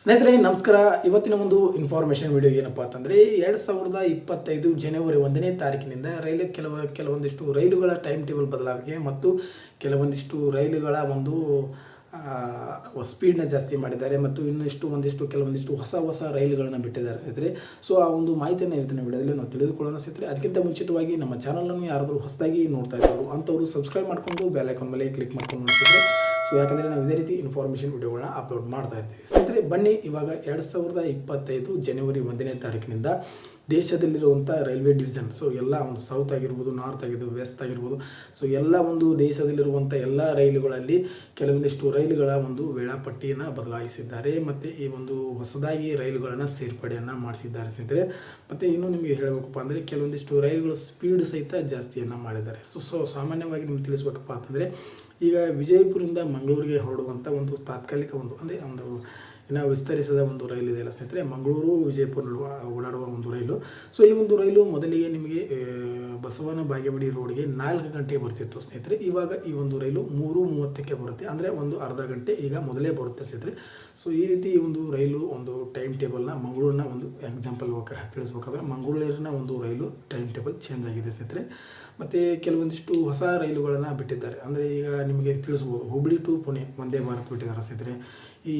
ಸ್ನೇಹಿತರೆ, ನಮಸ್ಕಾರ. ಇವತ್ತಿನ ಒಂದು ಇನ್ಫಾರ್ಮೇಷನ್ ವಿಡಿಯೋ ಏನಪ್ಪ ಅಂತಂದರೆ, ಎರಡು ಸಾವಿರದ ಇಪ್ಪತ್ತೈದು ಜನವರಿ ಒಂದನೇ ತಾರೀಕಿನಿಂದ ರೈಲು ಕೆಲವು, ಕೆಲವೊಂದಿಷ್ಟು ರೈಲುಗಳ ಟೈಮ್ ಟೇಬಲ್ ಬದಲಾವಣೆ ಮತ್ತು ಕೆಲವೊಂದಿಷ್ಟು ರೈಲುಗಳ ಒಂದು ಸ್ಪೀಡ್ನ ಜಾಸ್ತಿ ಮಾಡಿದ್ದಾರೆ ಮತ್ತು ಇನ್ನಿಷ್ಟು ಒಂದಿಷ್ಟು, ಕೆಲವೊಂದಿಷ್ಟು ಹೊಸ ಹೊಸ ರೈಲುಗಳನ್ನು ಬಿಟ್ಟಿದ್ದಾರೆ ಸ್ನೇಹಿತರೆ. ಸೊ ಆ ಒಂದು ಮಾಹಿತಿಯನ್ನು ಇವತ್ತಿನ ವಿಡಿಯೋದಲ್ಲಿ ನಾವು ತಿಳಿದುಕೊಳ್ಳೋಣ ಸ್ನೇಹಿತರೆ. ಅದಕ್ಕಿಂತ ಮುಂಚಿತವಾಗಿ ನಮ್ಮ ಚಾನಲನ್ನು ಯಾರಾದರೂ ಹೊಸದಾಗಿ ನೋಡ್ತಾ ಇದ್ದವರು, ಅಂಥವರು ಸಬ್ಸ್ಕ್ರೈಬ್ ಮಾಡಿಕೊಂಡು ಬೆಲ್ ಐಕಾನ್ ಮೇಲೆ ಕ್ಲಿಕ್ ಮಾಡ್ಕೊಂಡು ನೋಡ್ತಿದ್ರೆ ಸೊ ಯಾಕಂದರೆ ನಾವು ಇದೇ ರೀತಿ ಇನ್ಫಾರ್ಮೇಷನ್ ವಿಡಿಯೋಗಳನ್ನ ಅಪ್ಲೋಡ್ ಮಾಡ್ತಾ ಇರ್ತೀವಿ. ಸ್ನೇಹಿತರೆ, ಬನ್ನಿ ಇವಾಗ ಎರಡು ಸಾವಿರದ ಇಪ್ಪತ್ತೈದು ಜನವರಿ ಒಂದನೇ ತಾರೀಕಿನಿಂದ ದೇಶದಲ್ಲಿರುವಂಥ ರೈಲ್ವೆ ಡಿವಿಷನ್ ಸೊ ಎಲ್ಲ ಒಂದು ಸೌತ್ ಆಗಿರ್ಬೋದು ನಾರ್ತ್ ಆಗಿರ್ಬೋದು ವೆಸ್ಟ್ ಆಗಿರ್ಬೋದು. ಸೊ ಎಲ್ಲ ಒಂದು ದೇಶದಲ್ಲಿರುವಂಥ ಎಲ್ಲ ರೈಲುಗಳಲ್ಲಿ ಕೆಲವೊಂದಿಷ್ಟು ರೈಲುಗಳ ಒಂದು ವೇಳಾಪಟ್ಟಿಯನ್ನು ಬದಲಾಯಿಸಿದ್ದಾರೆ. ಮತ್ತು ಈ ಒಂದು ಹೊಸದಾಗಿ ರೈಲುಗಳನ್ನು ಸೇರ್ಪಡೆಯನ್ನು ಮಾಡಿಸಿದ್ದಾರೆ ಸ್ನೇಹಿತರೆ. ಮತ್ತು ಇನ್ನೂ ನಿಮಗೆ ಹೇಳಬೇಕಪ್ಪ ಅಂದರೆ ಕೆಲವೊಂದಿಷ್ಟು ರೈಲುಗಳ ಸ್ಪೀಡ್ ಸಹಿತ ಜಾಸ್ತಿಯನ್ನು ಮಾಡಿದ್ದಾರೆ. ಸೊ ಸೊ ಸಾಮಾನ್ಯವಾಗಿ ನಿಮ್ಗೆ ತಿಳಿಸ್ಬೇಕಪ್ಪ ಅಂತಂದರೆ, ಈಗ ವಿಜಯಪುರದಿಂದ ಮಂಗಳೂರಿಗೆ ಹೊರಡುವಂಥ ಒಂದು ತಾತ್ಕಾಲಿಕ ಒಂದು, ಅಂದರೆ ಒಂದು ಇನ್ನು ವಿಸ್ತರಿಸಿದ ಒಂದು ರೈಲು ಇದೆಯಲ್ಲ ಸ್ನೇಹಿತರೆ, ಮಂಗಳೂರು ವಿಜಯಪುರ ಓಡಾಡುವ ಒಂದು ರೈಲು. ಸೊ ಈ ಒಂದು ರೈಲು ಮೊದಲಿಗೆ ನಿಮಗೆ ಬಸವನ ಬಾಗೇವಾಡಿ ರೋಡ್ಗೆ ನಾಲ್ಕು ಗಂಟೆಗೆ ಬರ್ತಿತ್ತು ಸ್ನೇಹಿತರೆ. ಇವಾಗ ಈ ಒಂದು ರೈಲು ಮೂರು ಮೂವತ್ತಕ್ಕೆ ಬರುತ್ತೆ. ಅಂದರೆ ಒಂದು ಅರ್ಧ ಗಂಟೆ ಈಗ ಮೊದಲೇ ಬರುತ್ತೆ ಸ್ನೇಹಿತರೆ. ಸೊ ಈ ರೀತಿ ಈ ಒಂದು ರೈಲು ಒಂದು ಟೈಮ್ ಟೇಬಲ್ನ ಮಂಗಳೂರಿನ ಒಂದು ಎಕ್ಸಾಂಪಲ್ ತಿಳಿಸ್ಬೇಕಾದ್ರೆ ಮಂಗಳೂರಿನ ಒಂದು ರೈಲು ಟೈಮ್ ಟೇಬಲ್ ಚೇಂಜ್ ಆಗಿದೆ ಸ್ನೇಹಿತರೆ. ಮತ್ತು ಕೆಲವೊಂದಿಷ್ಟು ಹೊಸ ರೈಲುಗಳನ್ನು ಬಿಟ್ಟಿದ್ದಾರೆ. ಅಂದರೆ ಈಗ ನಿಮಗೆ ತಿಳಿಸ್ಬೋದು, ಹುಬ್ಳಿ ಟು ಪುಣೆ ಒಂದೇ ಭಾರತ್ ಬಿಟ್ಟಿದ್ದಾರೆ ಸ್ನೇಹಿತರೆ. ಈ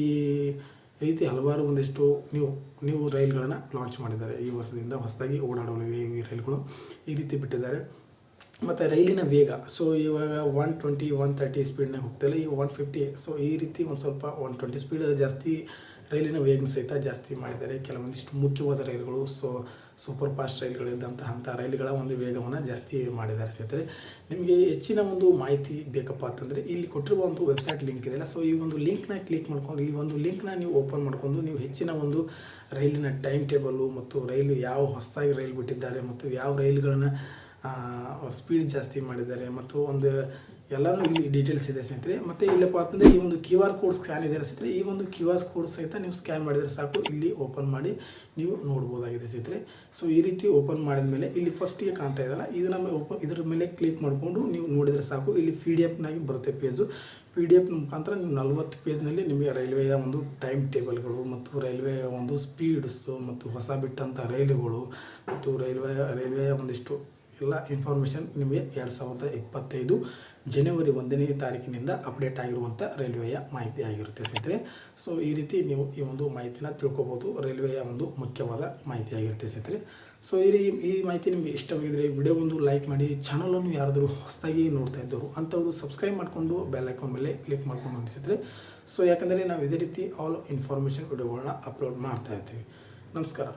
ರೀತಿ ಹಲವಾರು ಒಂದಿಷ್ಟು ನೀವು ನೀವು ರೈಲ್ಗಳನ್ನು ಲಾಂಚ್ ಮಾಡಿದ್ದಾರೆ. ಈ ವರ್ಷದಿಂದ ಹೊಸದಾಗಿ ಓಡಾಡಲಿವೆ ಈ ರೈಲುಗಳು ಈ ರೀತಿ ಬಿಟ್ಟಿದ್ದಾರೆ. ಮತ್ತು ರೈಲಿನ ವೇಗ. ಸೊ ಇವಾಗ ಒನ್ ಟ್ವೆಂಟಿ ಒನ್ ತರ್ಟಿ ಸ್ಪೀಡ್ನಾಗ ಹೋಗ್ತಿಲ್ಲ ಈ ಒನ್ ಫಿಫ್ಟಿ ಸೊ ಈ ರೀತಿ ಒಂದು ಸ್ವಲ್ಪ ಒನ್ ಟ್ವೆಂಟಿ ಸ್ಪೀಡ್ ಜಾಸ್ತಿ ರೈಲಿನ ವೇಗನ ಸಹಿತ ಜಾಸ್ತಿ ಮಾಡಿದ್ದಾರೆ. ಕೆಲವೊಂದಿಷ್ಟು ಮುಖ್ಯವಾದ ರೈಲುಗಳು ಸೊ ಸೂಪರ್ ಫಾಸ್ಟ್ ರೈಲುಗಳಿದ್ದಂತಹ ಅಂಥ ರೈಲುಗಳ ಒಂದು ವೇಗವನ್ನು ಜಾಸ್ತಿ ಮಾಡಿದ್ದಾರೆ ಸ್ನೇಹಿತರೆ. ನಿಮಗೆ ಹೆಚ್ಚಿನ ಒಂದು ಮಾಹಿತಿ ಬೇಕಪ್ಪ ಅಂತಂದರೆ ಇಲ್ಲಿ ಕೊಟ್ಟಿರುವ ಒಂದು ವೆಬ್ಸೈಟ್ ಲಿಂಕ್ ಇದೆಯಲ್ಲ ಸೊ ಈ ಒಂದು ಲಿಂಕ್ನ ಕ್ಲಿಕ್ ಮಾಡ್ಕೊಂಡು, ಈ ಒಂದು ಲಿಂಕ್ನ ನೀವು ಓಪನ್ ಮಾಡ್ಕೊಂಡು ನೀವು ಹೆಚ್ಚಿನ ಒಂದು ರೈಲಿನ ಟೈಮ್ ಟೇಬಲ್ಲು ಮತ್ತು ರೈಲು ಯಾವ ಹೊಸದಾಗಿ ರೈಲು ಬಿಟ್ಟಿದ್ದಾರೆ ಮತ್ತು ಯಾವ ರೈಲುಗಳನ್ನು ಸ್ಪೀಡ್ ಜಾಸ್ತಿ ಮಾಡಿದ್ದಾರೆ ಮತ್ತು ಒಂದು ಎಲ್ಲನೂ ಇಲ್ಲಿ ಡೀಟೇಲ್ಸ್ ಇದೆ ಸ್ನೇಹಿತರೆ. ಮತ್ತು ಇಲ್ಲಪ್ಪ ಅಂತಂದರೆ ಈ ಒಂದು ಕ್ಯೂ ಆರ್ ಕೋಡ್ ಸ್ಕ್ಯಾನ್ ಇದೆ ಸ್ನೇಹಿತರೆ. ಈ ಒಂದು ಕ್ಯೂ ಆರ್ ಕೋಡ್ ಸಹಿತ ನೀವು ಸ್ಕ್ಯಾನ್ ಮಾಡಿದರೆ ಸಾಕು. ಇಲ್ಲಿ ಓಪನ್ ಮಾಡಿ ನೀವು ನೋಡ್ಬೋದಾಗಿದೆ ಸ್ನೇಹಿತರೆ. ಸೊ ಈ ರೀತಿ ಓಪನ್ ಮಾಡಿದ ಮೇಲೆ ಇಲ್ಲಿ ಫಸ್ಟಿಗೆ ಕಾಣ್ತಾ ಇದೆಯಲ್ಲ ನಮ್ಮ ಓಪನ್ ಇದರ ಮೇಲೆ ಕ್ಲಿಕ್ ಮಾಡಿಕೊಂಡು ನೀವು ನೋಡಿದರೆ ಸಾಕು. ಇಲ್ಲಿ ಪಿ ಡಿ ಎಫ್ನಾಗಿ ಬರುತ್ತೆ ಪೇಜು ಪಿ ಡಿ ಎಫ್ ಮುಖಾಂತರ ನೀವು ನಲ್ವತ್ತು ಪೇಜ್ನಲ್ಲಿ ನಿಮಗೆ ರೈಲ್ವೆಯ ಒಂದು ಟೈಮ್ ಟೇಬಲ್ಗಳು ಮತ್ತು ರೈಲ್ವೆಯ ಒಂದು ಸ್ಪೀಡ್ಸು ಮತ್ತು ಹೊಸ ಬಿಟ್ಟಂಥ ರೈಲುಗಳು ಮತ್ತು ರೈಲ್ವೆ ರೈಲ್ವೆಯ ಒಂದಿಷ್ಟು ಎಲ್ಲ ಇನ್ಫಾರ್ಮೇಷನ್ ನಿಮಗೆ ಎರಡು ಸಾವಿರದ ಇಪ್ಪತ್ತೈದು ಜನವರಿ ಒಂದನೇ ತಾರೀಕಿನಿಂದ ಅಪ್ಡೇಟ್ ಆಗಿರುವಂಥ ರೈಲ್ವೆಯ ಮಾಹಿತಿ ಆಗಿರುತ್ತೆ ಸ್ನೇಹಿತರೆ. ಸೊ ಈ ರೀತಿ ನೀವು ಈ ಒಂದು ಮಾಹಿತಿನ ತಿಳ್ಕೊಬೋದು. ರೈಲ್ವೆಯ ಒಂದು ಮುಖ್ಯವಾದ ಮಾಹಿತಿ ಆಗಿರುತ್ತೆ ಸ್ನೇಹಿತರೆ. ಸೊ ಈ ಈ ಮಾಹಿತಿ ನಿಮಗೆ ಇಷ್ಟವಾಗಿದ್ದರೆ ವಿಡಿಯೋ ಒಂದು ಲೈಕ್ ಮಾಡಿ ಚಾನಲನ್ನು ಯಾರಾದರೂ ಹೊಸದಾಗಿ ನೋಡ್ತಾ ಇದ್ದರು ಅಂಥವ್ರು ಸಬ್ಸ್ಕ್ರೈಬ್ ಮಾಡಿಕೊಂಡು ಬೆಲ್ ಐಕಾನ್ ಮೇಲೆ ಕ್ಲಿಕ್ ಮಾಡ್ಕೊಂಡು ಅನಿಸಿದ್ರೆ ಸೊ ಯಾಕಂದರೆ ನಾವು ಇದೇ ರೀತಿ ಆಲ್ ಇನ್ಫಾರ್ಮೇಷನ್ ವಿಡಿಯೋಗಳನ್ನ ಅಪ್ಲೋಡ್ ಮಾಡ್ತಾ ಇರ್ತೀವಿ. ನಮಸ್ಕಾರ.